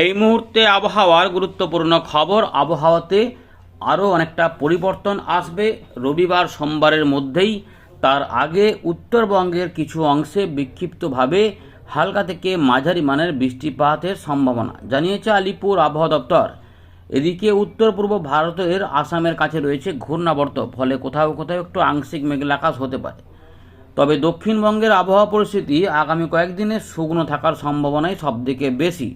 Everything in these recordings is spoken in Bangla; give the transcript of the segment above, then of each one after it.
এই মুহূর্তে আবহাওয়ার গুরুত্বপূর্ণ খবর। আবহাওয়াতে আরও অনেকটা পরিবর্তন আসবে। রবিবার সোমবারের মধ্যেই তার আগে উত্তরবঙ্গের কিছু অংশে বিক্ষিপ্তভাবে হালকা থেকে মাঝারি মানের বৃষ্টিপাতের সম্ভাবনা, জানিয়েছে আলিপুর আবহাওয়া দপ্তর। এদিকে উত্তর পূর্ব ভারতের আসামের কাছে রয়েছে ঘূর্ণাবর্ত, ফলে কোথাও কোথাও একটু আংশিক মেঘলা আকাশ হতে পারে। তবে দক্ষিণবঙ্গের আবহাওয়া পরিস্থিতি আগামী কয়েকদিনে শুকনো থাকার সম্ভাবনাই সবথেকে বেশি।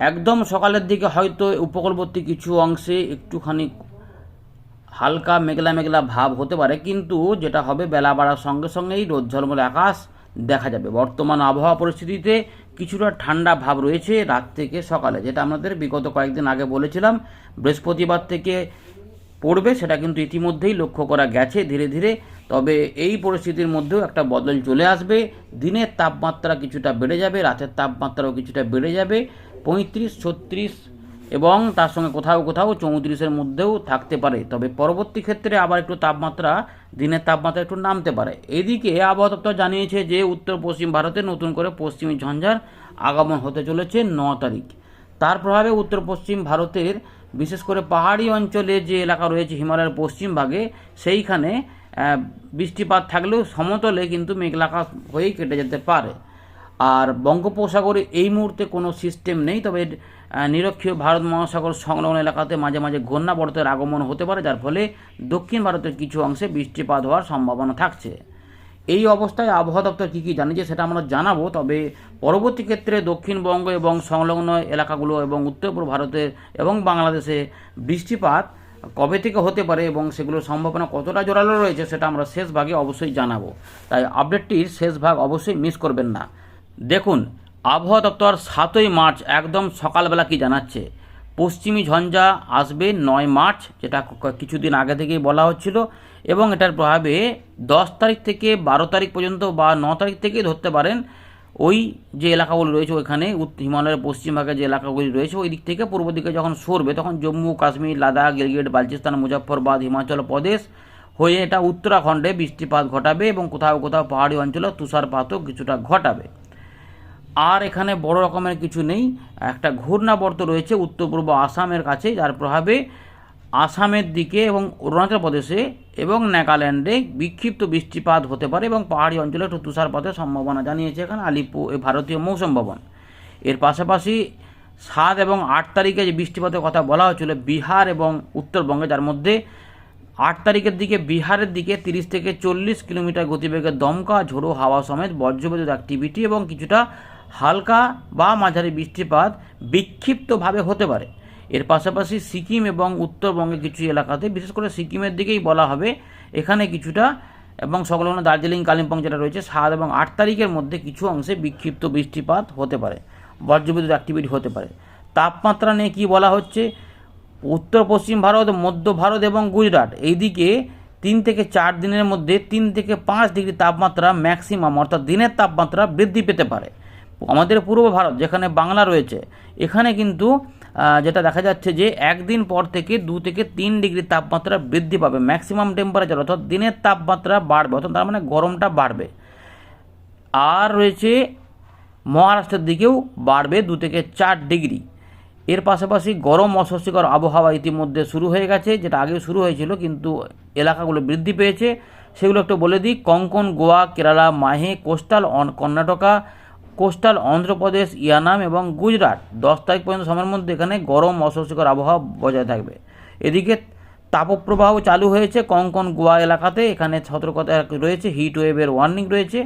একদম সকালের দিকে হয়তো উপকূলবর্তী কিছু অংশে একটুখানি হালকা মেঘলা মেঘলা ভাব হতে পারে, কিন্তু যেটা হবে বেলা বাড়ার সঙ্গে সঙ্গেই রোদ ঝলমলে আকাশ দেখা যাবে। বর্তমান আবহাওয়া পরিস্থিতিতে কিছুটা ঠান্ডা ভাব রয়েছে রাত থেকে সকালে, যেটা আমাদের বিগত কয়েকদিন আগে বলেছিলাম, বৃহস্পতিবার থেকে পড়বে সেটা কিন্তু ইতিমধ্যেই লক্ষ্য করা গেছে ধীরে ধীরে, তবে এই পরিস্থিতির মধ্যেও একটা বদল চলে আসবে। দিনের তাপমাত্রা কিছুটা বেড়ে যাবে, রাতের তাপমাত্রাও কিছুটা বেড়ে যাবে। পঁয়ত্রিশ, ছত্রিশ এবং তার সঙ্গে কোথাও কোথাও চৌত্রিশের মধ্যেও থাকতে পারে। তবে পরবর্তী ক্ষেত্রে আবার একটু তাপমাত্রা, দিনের তাপমাত্রা একটু নামতে পারে। এদিকে আবহাওয়া দপ্তর জানিয়েছে যে, উত্তর পশ্চিম ভারতে নতুন করে পশ্চিমী ঝঞ্ঝার আগমন হতে চলেছে ন তারিখ। তার প্রভাবে উত্তর পশ্চিম ভারতের বিশেষ করে পাহাড়ি অঞ্চলে যে এলাকা রয়েছে, হিমালয়ের পশ্চিম ভাগে, সেইখানে বৃষ্টিপাত থাকলেও সমতলে কিন্তু মেঘলা আকাশ হয়েই কেটে যেতে পারে। আর বঙ্গোপসাগরে এই মুহূর্তে কোনো সিস্টেম নেই, তবে নিরক্ষীয় ভারত মহাসাগর সংলগ্ন এলাকাতে মাঝে মাঝে ঘূর্ণাবর্তের আগমন হতে পারে, যার ফলে দক্ষিণ ভারতের কিছু অংশে বৃষ্টিপাত হওয়ার সম্ভাবনা থাকছে। এই অবস্থায় আবহাওয়া দপ্তর কী কী জানিয়েছে সেটা আমরা জানাব, তবে পরবর্তী ক্ষেত্রে দক্ষিণবঙ্গ এবং সংলগ্ন এলাকাগুলো এবং উত্তর পূর্ব ভারতের এবং বাংলাদেশে বৃষ্টিপাত কবে থেকে হতে পারে এবং সেগুলোর সম্ভাবনা কতটা জোরালো রয়েছে সেটা আমরা শেষ ভাগে অবশ্যই জানাব। তাই আপডেটটির শেষ ভাগ অবশ্যই মিস করবেন না। দেখুন, আবহাওয়া দপ্তর সাতই মার্চ একদম সকালবেলা কি জানাচ্ছে? পশ্চিমী ঝঞ্ঝা আসবে নয় মার্চ, যেটা কিছুদিন আগে থেকেই বলা হচ্ছিল এবং এটার প্রভাবে দশ তারিখ থেকে বারো তারিখ পর্যন্ত বা ন তারিখ থেকেই ধরতে পারেন ওই যে এলাকাগুলো রয়েছে ওইখানে হিমালয়ের পশ্চিম ভাগে যে এলাকাগুলি রয়েছে ওই দিক থেকে পূর্ব দিকে যখন সরবে তখন জম্মু, কাশ্মীর, লাদাখ, গিলগিট, বালচিস্তান, মুজফ্ফরবাদ, হিমাচল প্রদেশ হয়ে এটা উত্তরাখণ্ডে বৃষ্টিপাত ঘটাবে এবং কোথাও কোথাও পাহাড়ি অঞ্চলে তুষারপাতও কিছুটা ঘটাবে। আর এখানে বড় রকমের কিছু নেই। একটা ঘূর্ণাবর্ত রয়েছে উত্তর পূর্ব আসামের কাছে, যার প্রভাবে আসামের দিকে এবং অরুণাচল প্রদেশে এবং নাগাল্যান্ডে বিক্ষিপ্ত বৃষ্টিপাত হতে পারে এবং পাহাড়ি অঞ্চলে একটু তুষারপাতের সম্ভাবনা জানিয়েছে এখানে আলিপুর ভারতীয় মৌসুম ভবন। এর পাশাপাশি সাত এবং আট তারিখে যে বৃষ্টিপাতের কথা বলা হয়েছিল বিহার এবং উত্তরবঙ্গে, যার মধ্যে আট তারিখের দিকে বিহারের দিকে তিরিশ থেকে চল্লিশ কিলোমিটার গতিবেগে দমকা, ঝোড়ো হাওয়া সমেত বজ্রবিদ্যুৎ অ্যাক্টিভিটি এবং কিছুটা হালকা বা মাঝারি বৃষ্টিপাত বিক্ষিপ্তভাবে হতে পারে। এর পাশাপাশি সিকিম এবং উত্তরবঙ্গের কিছু এলাকাতে, বিশেষ করে সিকিমের দিকেই বলা হবে, এখানে কিছুটা এবং সংলগ্ন দার্জিলিং, কালিম্পং যেটা রয়েছে, সাত এবং আট তারিখের মধ্যে কিছু অংশে বিক্ষিপ্ত বৃষ্টিপাত হতে পারে, বজ্রবিদ্যুৎ অ্যাক্টিভিটি হতে পারে। তাপমাত্রা নিয়ে কী বলা হচ্ছে? উত্তর, পশ্চিম ভারত, মধ্য ভারত এবং গুজরাট। এইদিকে তিন থেকে চার দিনের মধ্যে তিন থেকে পাঁচ ডিগ্রি তাপমাত্রা ম্যাক্সিমাম অর্থাৎ দিনের তাপমাত্রা বৃদ্ধি পেতে পারে। আমাদের পূর্ব ভারত, যেখানে বাংলা রয়েছে, এখানে কিন্তু যেটা দেখা যাচ্ছে যে একদিন পর থেকে দু থেকে তিন ডিগ্রি তাপমাত্রা বৃদ্ধি পাবে। ম্যাক্সিমাম টেম্পারেচার অর্থাৎ দিনের তাপমাত্রা বাড়বে, অর্থাৎ তার মানে গরমটা বাড়বে। আর রয়েছে মহারাষ্ট্রের দিকেও বাড়বে দু থেকে চার ডিগ্রি। এর পাশাপাশি গরম অস্বস্তিকর আবহাওয়া ইতিমধ্যে শুরু হয়ে গেছে, যেটা আগে শুরু হয়েছিল, কিন্তু এলাকাগুলো বৃদ্ধি পেয়েছে। সেগুলো একটু বলে দিই। কঙ্কন, Goa, Kerala, Mahe, coastal, on, Karnataka coastal Andhra Pradesh, Yanam এবং গুজরাট। দশ তারিখ পর্যন্ত সময়ের মধ্যে এখানে গরম অস্বস্তিকর আবহাওয়া বজায় থাকবে। এদিকে তাপপ্রবাহ চালু হয়েছে কঙ্কন গোয়া এলাকাতে। এখানে সতর্কতা রয়েছে হিট ওয়েভের ওয়ার্নিং রয়েছে।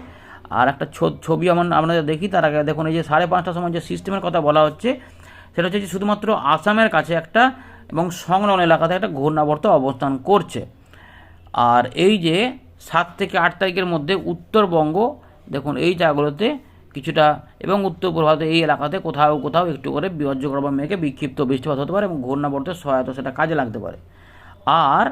আর একটা ছবি আমরা আপনাদের দেখি তার আগে দেখুন, এই যে সাড়ে পাঁচটার সময় যে সিস্টেমের কথা বলা হচ্ছে, সেটা হচ্ছে যে শুধুমাত্র আসামের কাছে একটা এবং সংলগ্ন এলাকাতে একটা ঘূর্ণাবর্ত অবস্থান করছে। আর এই যে সাত থেকে আট তারিখের মধ্যে উত্তরবঙ্গ, দেখুন এই জায়গাগুলোতে কিছুটা এবং উত্তর পূর্ব ভারতের এই এলাকাতে কোথাও কোথাও একটু করে বজ্রগর্ভ মেঘে বিক্ষিপ্ত বৃষ্টিপাত হতে পারে এবং ঘূর্ণাবর্তের সহায়তা সেটা কাজে লাগতে পারে। আর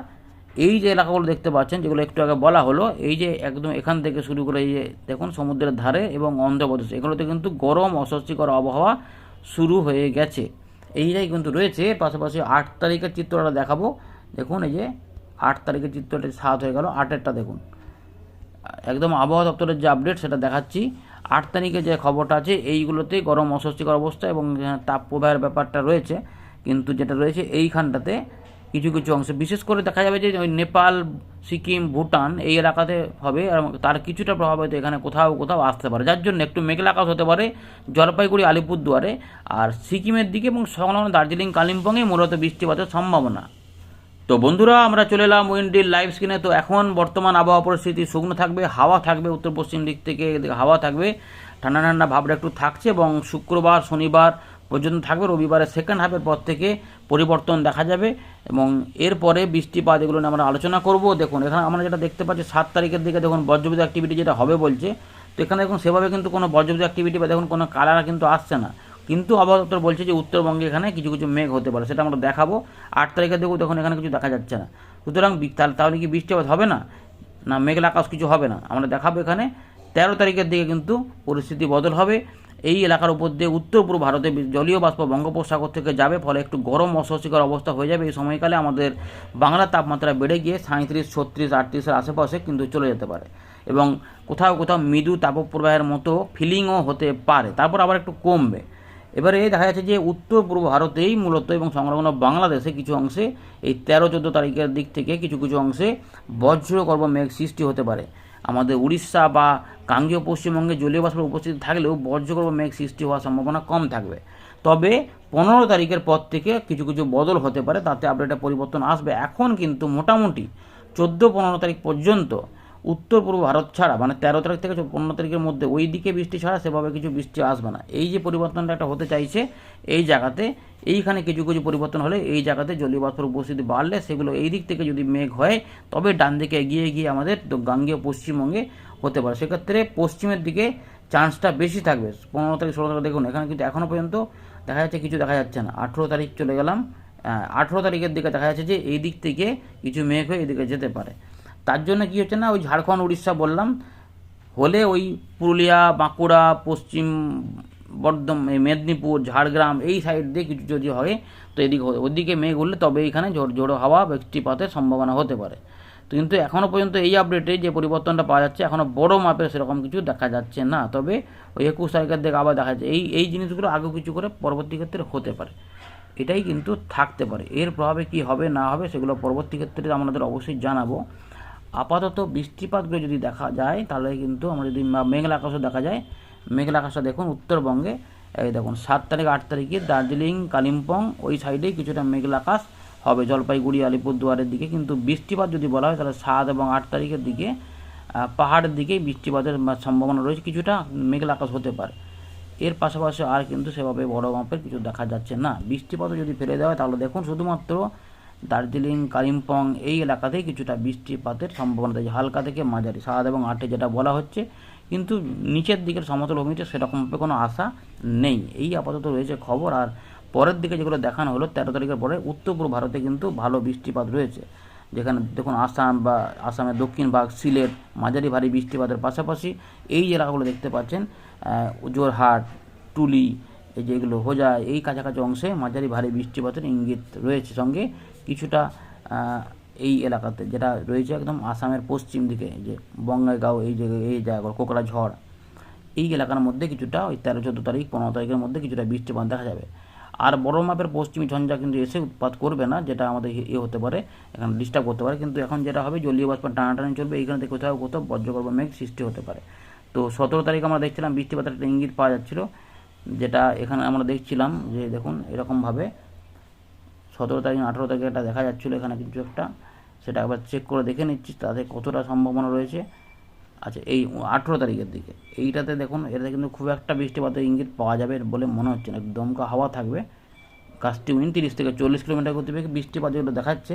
এই যে এলাকাগুলো দেখতে পাচ্ছেন, যেগুলো একটু আগে বলা হলো, এই যে একদম এখান থেকে শুরু করে এই যে দেখুন সমুদ্রের ধারে এবং অন্ধ্রপ্রদেশ, এগুলোতে কিন্তু গরম অস্বস্তিকর আবহাওয়া শুরু হয়ে গেছে। এইটাই কিন্তু রয়েছে, পাশাপাশি আট তারিখের চিত্রটা দেখাবো। দেখুন এই যে আট তারিখের চিত্রটা সাত হয়ে গেল, আটেরটা দেখুন। একদম আবহাওয়া দপ্তরের যে আপডেট সেটা দেখাচ্ছি। আট তারিখে যে খবরটা আছে, এইগুলোতে গরম অস্বস্তিকর অবস্থা এবং তাপ প্রবাহের ব্যাপারটা রয়েছে। কিন্তু যেটা রয়েছে, এইখানটাতে কিছু কিছু অংশে, বিশেষ করে দেখা যাবে যে ওই নেপাল, সিকিম, ভুটান এই এলাকাতে হবে, আর তার কিছুটা প্রভাব হয়তো এখানে কোথাও কোথাও আসতে পারে। যার জন্য একটু মেঘলা আকাশ হতে পারে, জলপাইগুড়ি, আলিপুরদুয়ারে। আর সিকিমের দিকে এবং সংলগ্ন দার্জিলিং, কালিম্পংয়ে মূলত বৃষ্টিপাতের সম্ভাবনা। তো বন্ধুরা, আমরা চলে এলাম উইন্ডির লাইভ স্ক্রিনে তো এখন বর্তমান আবহাওয়া পরিস্থিতি, শুকনো থাকবে, হাওয়া থাকবে, উত্তর পশ্চিম দিক থেকে হাওয়া থাকবে। ঠান্ডা ঠান্ডা ভাবটা একটু থাকছে এবং শুক্রবার, শনিবার পর্যন্ত থাকবে, রবিবারের সেকেন্ড হাফের পর থেকে পরিবর্তন দেখা যাবে এবং এরপরে বৃষ্টিপাত এগুলো নিয়ে আমরা আলোচনা করব। দেখুন, এখানে আমরা যেটা দেখতে পাচ্ছি, সাত তারিখের দিকে দেখুন বজ্রবিদ্যুৎ অ্যাক্টিভিটি যেটা হবে বলছে, তো এখানে দেখুন সেভাবে কিন্তু কোনো বজ্রবিদ্যুৎ অ্যাক্টিভিটি বা দেখুন কোনো কালার কিন্তু আসছে না। কিন্তু আবহাওয়া বলছে যে উত্তরবঙ্গে এখানে কিছু কিছু মেঘ হতে পারে, সেটা আমরা দেখাবো। আট তারিখে দেখো তখন এখানে কিছু দেখা যাচ্ছে না। সুতরাং তাহলে তাহলে কি বৃষ্টিপাত হবে না? না, মেঘলা আকাশ কিছু হবে না? আমরা দেখাবো এখানে। তেরো তারিখের দিকে কিন্তু পরিস্থিতি বদল হবে। এই এলাকার উপর দিয়ে উত্তর পূর্ব ভারতে জলীয় বাষ্প বঙ্গোপসাগর থেকে যাবে, ফলে একটু গরম অস্বস্তিকর অবস্থা হয়ে যাবে। এই সময়কালে আমাদের বাংলার তাপমাত্রা বেড়ে গিয়ে সাঁত্রিশ ছত্রিশ, আটত্রিশের আশেপাশে কিন্তু চলে যেতে পারে। এবং কোথাও কোথাও মৃদু তাপপ্রবাহের মতো ফিলিংও হতে পারে। তারপর আবার একটু কমবে। এবারে দেখা যাচ্ছে যে উত্তর পূর্ব ভারতেই মূলত এবং সংলগ্ন বাংলাদেশে কিছু অংশে এই তেরো, চোদ্দ তারিখের দিক থেকে কিছু কিছু অংশে বজ্রগর্ভ মেঘ সৃষ্টি হতে পারে। আমাদের উড়িষ্যা বা গাঙ্গীয় পশ্চিমবঙ্গে জলীয় বাষ্পের উপস্থিতি থাকলেও বজ্রগর্ভ মেঘ সৃষ্টি হওয়ার সম্ভাবনা কম থাকবে। তবে পনেরো তারিখের পর থেকে কিছু কিছু বদল হতে পারে, তাতে আপডেটে পরিবর্তন আসবে। এখন কিন্তু মোটামুটি চোদ্দ, পনেরো তারিখ পর্যন্ত উত্তর পূর্ব ভারত ছাড়া মানে তেরো তারিখ থেকে পনেরো তারিখের মধ্যে ওই দিকে বৃষ্টি ছাড়া সেভাবে কিছু বৃষ্টি আসবে না। এই যে পরিবর্তনটা একটা হতে চাইছে, এই জায়গাতে এইখানে কিছু কিছু পরিবর্তন হলে এই জায়গাতে জলীয় বাষ্পের উপস্থিতি বাড়লে সেগুলো এই দিক থেকে যদি মেঘ হয়, তবে ডান দিকে এগিয়ে গিয়ে আমাদের গাঙ্গেয় পশ্চিমবঙ্গে হতে পারে। সেক্ষেত্রে পশ্চিমের দিকে চান্সটা বেশি থাকবে। পনেরো তারিখ, ষোলো তারিখ দেখুন, এখানে কিন্তু এখনও পর্যন্ত দেখা যাচ্ছে কিছু দেখা যাচ্ছে না। আঠেরো তারিখ চলে গেলাম আঠেরো তারিখের দিকে দেখা যাচ্ছে যে এই দিক থেকে কিছু মেঘ হয়ে এদিকে যেতে পারে। তার জন্য কী হচ্ছে না, ওই ঝাড়খণ্ড, উড়িষ্যা বললাম, হলে ওই পুরুলিয়া, বাঁকুড়া, পশ্চিম বর্ধম মেদিনীপুর, ঝাড়গ্রাম, এই সাইড দিয়ে কিছু যদি হয়, তো এদিকে। ওদিকে মেঘ উঠলে তবে এইখানে ঝোড়ো ঝোড়ো হাওয়া, বৃষ্টিপাতের সম্ভাবনা হতে পারে। তো কিন্তু এখনও পর্যন্ত এই আপডেটে যে পরিবর্তনটা পাওয়া যাচ্ছে এখনও বড় মাপের সেরকম কিছু দেখা যাচ্ছে না। তবে ওই একুশ তারিখের দিকে আবার দেখা যাচ্ছে, এই এই জিনিসগুলো আগে কিছু করে পরবর্তী ক্ষেত্রে হতে পারে। এটাই কিন্তু থাকতে পারে। এর প্রভাবে কি হবে, না হবে, সেগুলো পরবর্তী ক্ষেত্রে আমাদের অবশ্যই জানাব। আপাতত বৃষ্টিপাতগুলো যদি দেখা যায়, তাহলে কিন্তু আমরা যদি মেঘলা আকাশও দেখা যায়। মেঘলা আকাশটা দেখুন উত্তরবঙ্গে। এই দেখুন, সাত তারিখ, আট তারিখে দার্জিলিং, কালিম্পং, ওই সাইডেই কিছুটা মেঘলা আকাশ হবে। জলপাইগুড়ি, আলিপুরদুয়ারের দিকে কিন্তু বৃষ্টিপাত যদি বলা হয়, তাহলে সাত এবং আট তারিখের দিকে পাহাড়ের দিকে বৃষ্টিপাতের সম্ভাবনা রয়েছে। কিছুটা মেঘলা আকাশ হতে পারে। এর পাশাপাশি আর কিন্তু সেভাবে বড় মাপের কিছু দেখা যাচ্ছে না। বৃষ্টিপাতও যদি ফেলে দেওয়া হয়, তাহলে দেখুন শুধুমাত্র দার্জিলিং, কালিম্পং এই এলাকাতেই কিছুটা বৃষ্টিপাতের সম্ভাবনা রয়েছে। হালকা থেকে মাঝারি, সাত এবং আটে যেটা বলা হচ্ছে। কিন্তু নিচের দিকের সমতল ভূমিতে সেরকমভাবে কোনো আশা নেই। এই আপাতত রয়েছে খবর। আর পরের দিকে যেগুলো দেখানো হলো, তেরো তারিখের পরে উত্তর পূর্ব ভারতে কিন্তু ভালো বৃষ্টিপাত রয়েছে। যেখানে দেখুন, আসাম বা আসামের দক্ষিণ ভাগ, সিলেট, মাঝারি ভারী বৃষ্টিপাতের পাশাপাশি এই এলাকাগুলো দেখতে পাচ্ছেন জোরহাট টুলি, এই যেগুলো হোজা এই কাছাকাছি অংশে মাঝারি ভারী বৃষ্টিপাতের ইঙ্গিত রয়েছে। সঙ্গে কিছুটা এই এলাকাতে, যেটা রয়েছে একদম আসামের পশ্চিম দিকে, যে বঙ্গাইগাঁও, এই যে, এই জায়গাগুলো কোকড়াঝড় এই এলাকার মধ্যে কিছুটা, ওই তেরো, চোদ্দ তারিখ, পনেরো তারিখের মধ্যে কিছুটা বৃষ্টিপাত দেখা যাবে। আর বড় মাপের পশ্চিমী ঝঞ্ঝা কিন্তু এসে উৎপাত করবে না, যেটা আমাদের এ হতে পারে, এখানে ডিস্টার্ব করতে পারে, কিন্তু এখন যেটা হবে, জলীয় বাষ্প টানাটানি চলবে, এইখানে কোথাও কোথাও বজ্রগর্ভ মেঘ সৃষ্টি হতে পারে। তো সতেরো তারিখ আমরা দেখছিলাম, বৃষ্টিপাতের একটা ইঙ্গিত পাওয়া যাচ্ছিল, যেটা এখানে আমরা দেখছিলাম, যে দেখুন, এরকমভাবে সতেরো তারিখ, আঠেরো তারিখে একটা দেখা যাচ্ছিল এখানে কিছু একটা। সেটা একবার চেক করে দেখে নিচ্ছি, তাতে কতটা সম্ভাবনা রয়েছে। আচ্ছা এই আঠেরো তারিখের দিকে। এইটাতে দেখুন, এটাতে কিন্তু খুব একটা বৃষ্টিপাতের ইঙ্গিত পাওয়া যাবে বলে মনে হচ্ছে না। দমকা হাওয়া থাকবে। গাছটি উইন তিরিশ থেকে চল্লিশ কিলোমিটার গতিবেগে বৃষ্টিপাত যেগুলো দেখাচ্ছে,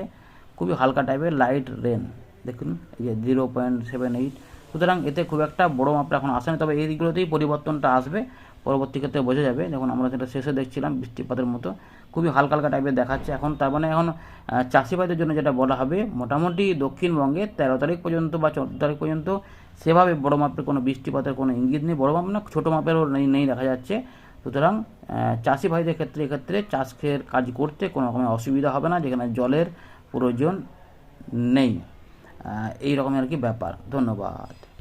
খুবই হালকা টাইপের লাইট রেন দেখুন, এই যে জিরো পয়েন্ট সেভেন এইট সুতরাং এতে খুব একটা বড় মাপটা এখন আসেনি, তবে এই দিকগুলোতেই পরিবর্তনটা আসবে। পরবর্তী ক্ষেত্রে বোঝা যাবে। যখন আমরা যেটা শেষে দেখছিলাম বৃষ্টিপাতের মতো। খুবই হালকা হালকা টাইপের দেখাচ্ছে। এখন তার মানে এখন চাষিবাদের জন্য যেটা বলা হবে, মোটামুটি দক্ষিণবঙ্গে তেরো তারিখ পর্যন্ত বা চোদ্দ তারিখ পর্যন্ত সেভাবে বড় মাপের কোনো বৃষ্টিপাতের কোনো ইঙ্গিত নেই। বড় মাপ না, ছোটো মাপেরও নেই নেই দেখা যাচ্ছে। সুতরাং চাষি ভাইদের ক্ষেত্রে, এক্ষেত্রে চাষের কাজ করতে কোনো রকমের অসুবিধা হবে না, যেখানে জলের প্রয়োজন নেই। এই রকমের আর কি ব্যাপার। ধন্যবাদ।